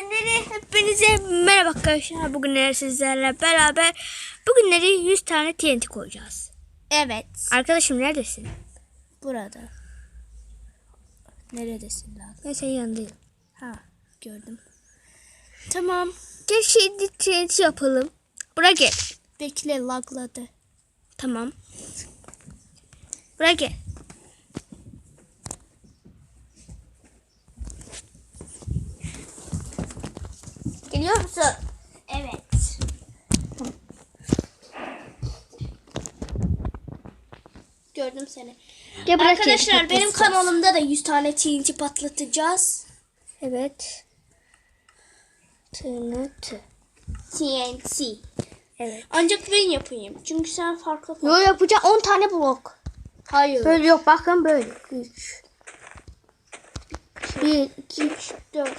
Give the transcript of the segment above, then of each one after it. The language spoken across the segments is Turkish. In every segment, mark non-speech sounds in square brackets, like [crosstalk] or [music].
Bugünleri hepinize merhaba arkadaşlar. Bugünleri sizlerle beraber bugünleri 100 tane TNT koyacağız. Evet. Arkadaşım neredesin? Burada. Neredesin lan? Ben senin yanındayım. Ha gördüm. Tamam. Gel şimdi TNT yapalım. Buraya gel. Bekle lagladı. Tamam. Buraya gel. Geliyor musun? Evet. Gördüm seni. Gel buraya Arkadaşlar benim kanalımda da 100 tane TNT patlatacağız. Evet. TNT. TNT. Evet. Ancak ben yapayım. Çünkü sen farklı Yo yapacağım 10 tane blok. Hayır. Böyle yok bakın böyle. 3 1 2 3, 4,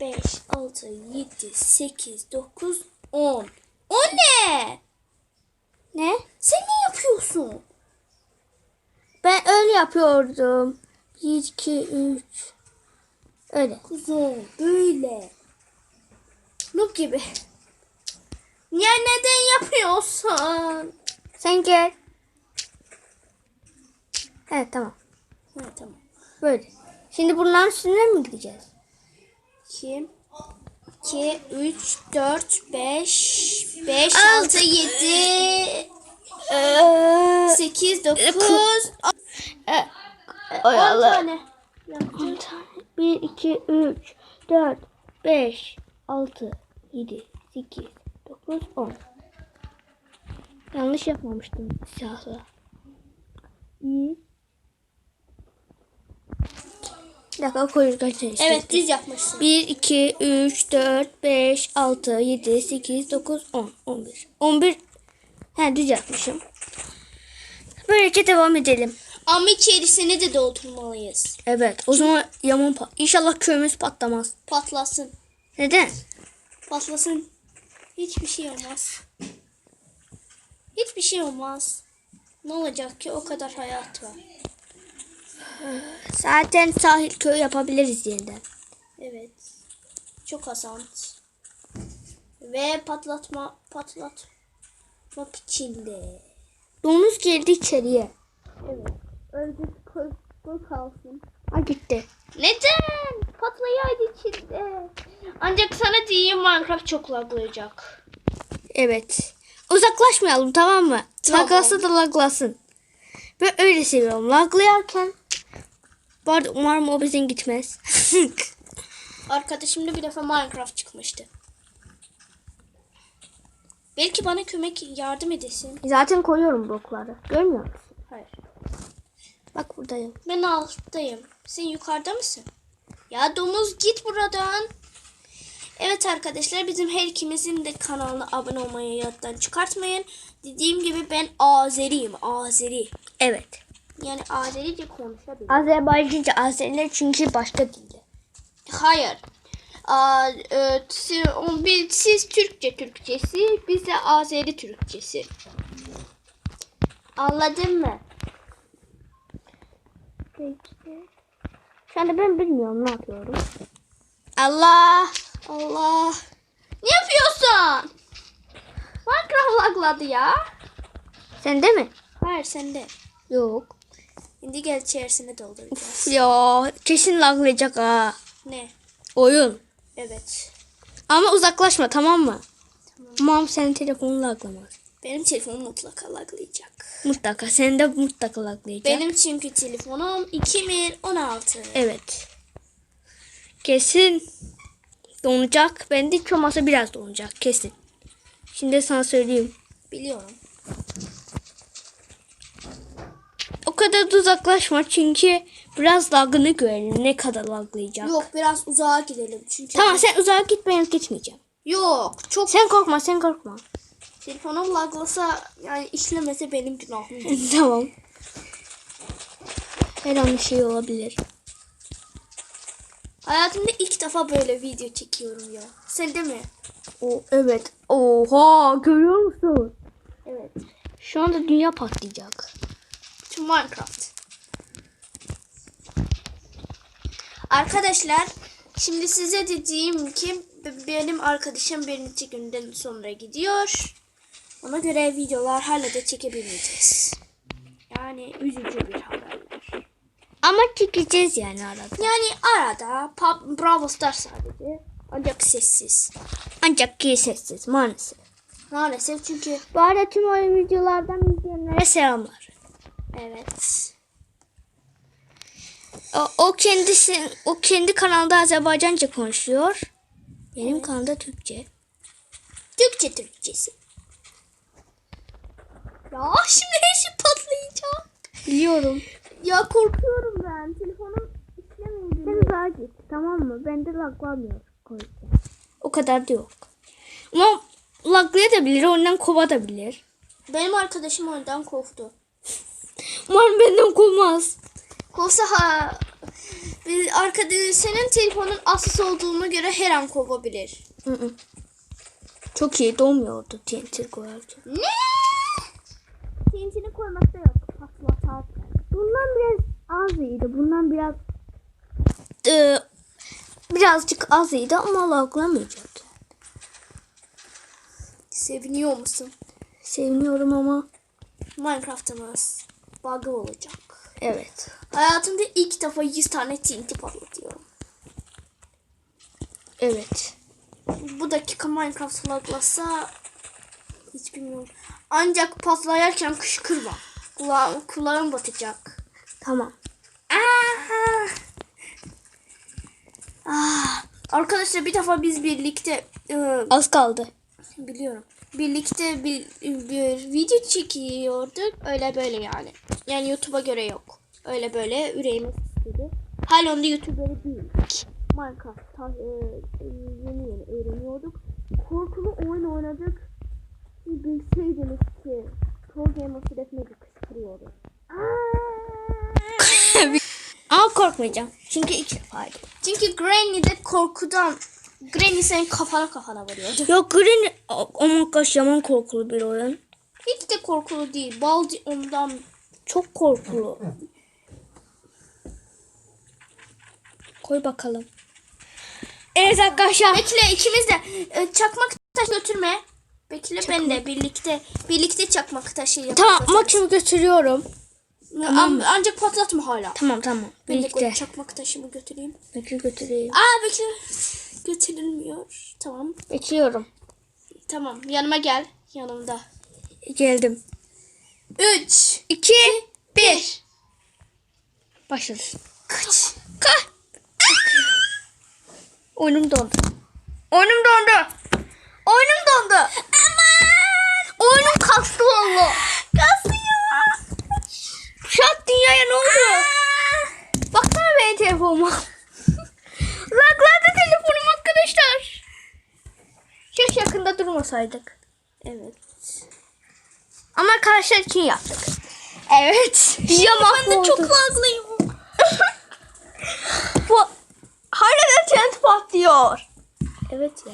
5, 6, 7, 8, 9, 10. O ne? Ne? Sen ne yapıyorsun? Ben öyle yapıyordum. 1 2 3 Öyle. Kuzum böyle. Noob gibi. Ya neden yapıyorsun? Sen gel. Evet tamam. Ha, tamam. Böyle. Şimdi bunların üstüne mi gideceğiz? 2, 2, 3, 4, 5, 5, Al. 6, 7, Eee 8, 9, 10 Oyalı. tane. 10 tane. 1 2 3 4 5 6 7 8 9 10 Yanlış yapmamıştım silahla. Bir dakika kaç tane Evet düz yapmışsın. 1, 2, 3, 4, 5, 6, 7, 8, 9, 10, 11. 11. He düz yapmışım. Böylece devam edelim. Ama içerisini de doldurmalıyız. Evet o zaman yaman pat. İnşallah köyümüz patlamaz. Patlasın. Neden? Patlasın. Hiçbir şey olmaz. Hiçbir şey olmaz. Ne olacak ki o kadar hayat var. Zaten sahil köy yapabiliriz yeniden. Evet. Çok asant. Ve patlatma patlatmak için de. Domuz girdi içeriye. Evet. Önce koy, koy kalsın. Ha gitti. Neden? Patlayaydı içinde. Ancak sana diyeyim Minecraft çok laglayacak. Evet. Uzaklaşmayalım tamam mı? Tamam. Laglasa da laglasın. Ben öyle seviyorum. Laglayarken. Bu arada umarım o bizim gitmez. [laughs] Arkadaşımda bir defa Minecraft çıkmıştı. Belki bana kömek yardım edesin. Zaten koyuyorum blokları. Görmüyor musun? Hayır. Bak buradayım. Ben alttayım. Sen yukarıda mısın? Ya domuz git buradan. Evet arkadaşlar bizim her ikimizin de kanalına abone olmayı yaddan çıkartmayın. Dediğim gibi ben Azeriyim. Azeri. Evet. Yani Azerice konuşabilirim. Azerbaycanca Azeriler çünkü başka dilde. Hayır. Aa, e, siz, bir- siz Türkçe Türkçesi, biz de Azeri Türkçesi. Anladın mı? Şu anda ben bilmiyorum ne yapıyorum. Allah Allah. Ne yapıyorsun? Minecraft lagladı ya. Sen de mi? Hayır sende. Yok. Şimdi gel içerisine dolduracağız. Ya kesin laglayacak ha. Ne? Oyun. Evet. Ama uzaklaşma tamam mı? Tamam. Mam senin telefonun laglamaz. Benim telefonum mutlaka laglayacak. Mutlaka. Senin de mutlaka laglayacak. Benim çünkü telefonum 2016. Evet. Kesin donacak. Ben de hiç olmazsa biraz donacak. Kesin. Şimdi sana söyleyeyim. Biliyorum. Kadar da uzaklaşma çünkü biraz lagını görelim. Ne kadar laglayacak. Yok biraz uzağa gidelim çünkü. Tamam sen uzağa git ben gitmeyeceğim. Yok çok Sen korkma sen korkma. telefonum laglasa yani işlemese benim günahım değil. [laughs] tamam. Her an bir şey olabilir. Hayatımda ilk defa böyle video çekiyorum ya. Sen de mi? O evet. Oha görüyor musun? Evet. Şu anda dünya patlayacak. Şu Minecraft. Arkadaşlar Şimdi size dediğim ki benim arkadaşım birinci günden sonra gidiyor. Ona göre videolar hala da çekebilmeyeceğiz. Yani üzücü bir haber. Ama çekeceğiz yani arada. Yani arada pub, Bravo Star sadece. Ancak sessiz. Ancak ki sessiz maalesef. Maalesef çünkü Bu arada tüm oyun videolardan izleyenlere selamlar. Evet. O, o kendisi o kendi kanalda Azerbaycanca konuşuyor. Benim kanalda Türkçe. Türkçe Türkçesi. Ya şimdi her şey patlayacak. Biliyorum. Ya korkuyorum ben. Telefonum işlemiyor. Sen daha git tamam mı? Bende laglamıyor. O kadar da yok. Ama laglayabilir, ondan kovabilir. Benim arkadaşım oyundan korktu. Umarım benden kovmaz. Kovsa ha biz arkadaş senin telefonun asıs olduğuna göre her an kovabilir. Hı hı. Çok iyi dolmuyordu TNT koyarken. Ne? TNT'ni koymakta yok. Patlatar. Bundan biraz az iyiydi. Bundan biraz e, birazcık az iyiydi ama laglamayacak. Seviniyor musun? Seviniyorum ama Minecraft'ımız bug'ı olacak. evet. Hayatımda ilk defa 100 tane TNT patlatıyorum. Evet. Bu dakika Minecraft laglasa hiç bilmiyorum. Ancak patlayarken kışkırma. Kulağım, kulağım batacak. Tamam. Aa! Ah, arkadaşlar bir defa biz birlikte e, Az kaldı. biliyorum. Birlikte bir, bir video çekiyorduk. Öyle böyle yani. Yani YouTube'a göre yok. Öyle böyle yüreğime istedi. Hala onda YouTuber'ı değildik. Minecraft ta, e, e, yeni yeni öğreniyorduk. Korkulu oyun oynadık. Bilseydiniz ki Pro Gamer sürekli kışkırıyordu. [laughs] Ama korkmayacağım. Çünkü ilk defaydı. Çünkü Granny de korkudan Granny senin kafana kafana vuruyordu. [laughs] Yok Green aman kaç yaman korkulu bir oyun. Hiç de korkulu değil. Baldi ondan Çok korkulu. Koy bakalım. Evet arkadaşlar. Bekle ikimiz de e, çakmak taş götürme. Bekle ben de birlikte birlikte çakmak taşı yapacağız. Tamam maksimum götürüyorum. Am- ancak patlatma hala. Tamam tamam. Ben de çakmak taşımı götüreyim. Bekle götüreyim. Aa bekle. Götürülmüyor. Tamam. Bekliyorum. Tamam. Yanıma gel. Yanımda. Geldim. 3 2 1 Başladı. Kaç. Kah. Oyunum dondu. Oyunum dondu. Oyunum dondu. Aman. Oyunum kastı valla. Kasıyor. Şat dünyaya ne oldu? Baksana benim telefonuma. Lagladı telefonum arkadaşlar. Keşke yakında durmasaydık. Evet. Ama arkadaşlar için yaptık. Evet. Ya Ben de çok laglıyım. Bu hala da trend patlıyor. Evet ya.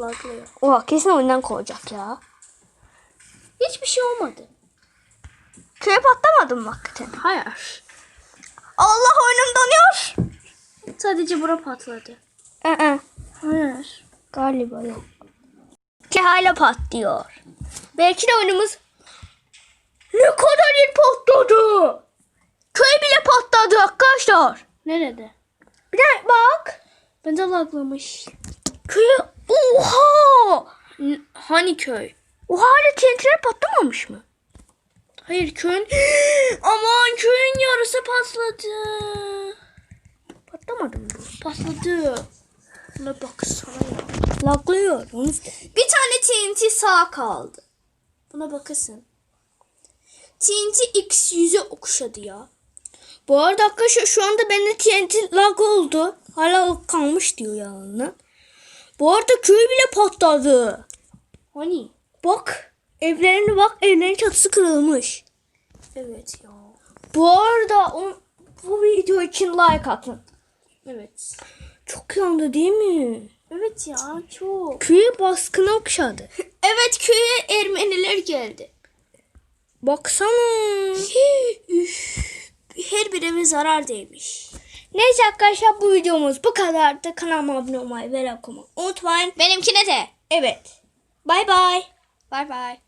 Laglıyor. Oha kesin oyundan kovacak ya. Hiçbir şey olmadı. Köye patlamadım mı hakikaten? Hayır. Allah oyunum donuyor. Sadece bura patladı. Ee, Hayır. galiba yok. Ki hala patlıyor. Belki de oyunumuz ne kadar iyi patladı. Köy bile patladı arkadaşlar. Nerede? Bir de bak. Bende laglamış. Köy oha. N- hani köy? O hala TNT'ler patlamamış mı? Hayır köyün... [gasps] Aman köyün yarısı patladı. Patlamadı mı bu? Patladı. Buna baksana ya. Laglıyor. Bir tane TNT sağ kaldı. Buna bakasın. TNT X100'e okşadı ya. Bu arada arkadaşlar şu anda bende TNT lag oldu. Hala kalmış diyor yalanla. Bu arada köy bile patladı. Hani? Bak evlerine bak evlerin çatısı kırılmış. Evet ya. Bu arada o, bu video için like atın. Evet. Çok yandı değil mi? Evet ya çok. Köye baskına okşadı. [laughs] Evet köye Ermeniler geldi. Baksana. [laughs] Her bir eve zarar değmiş. Neyse arkadaşlar bu videomuz bu kadardı. Kanalıma abone olmayı ve like olmayı unutmayın. Benimkine de. Evet. Bay bay. Bay bay.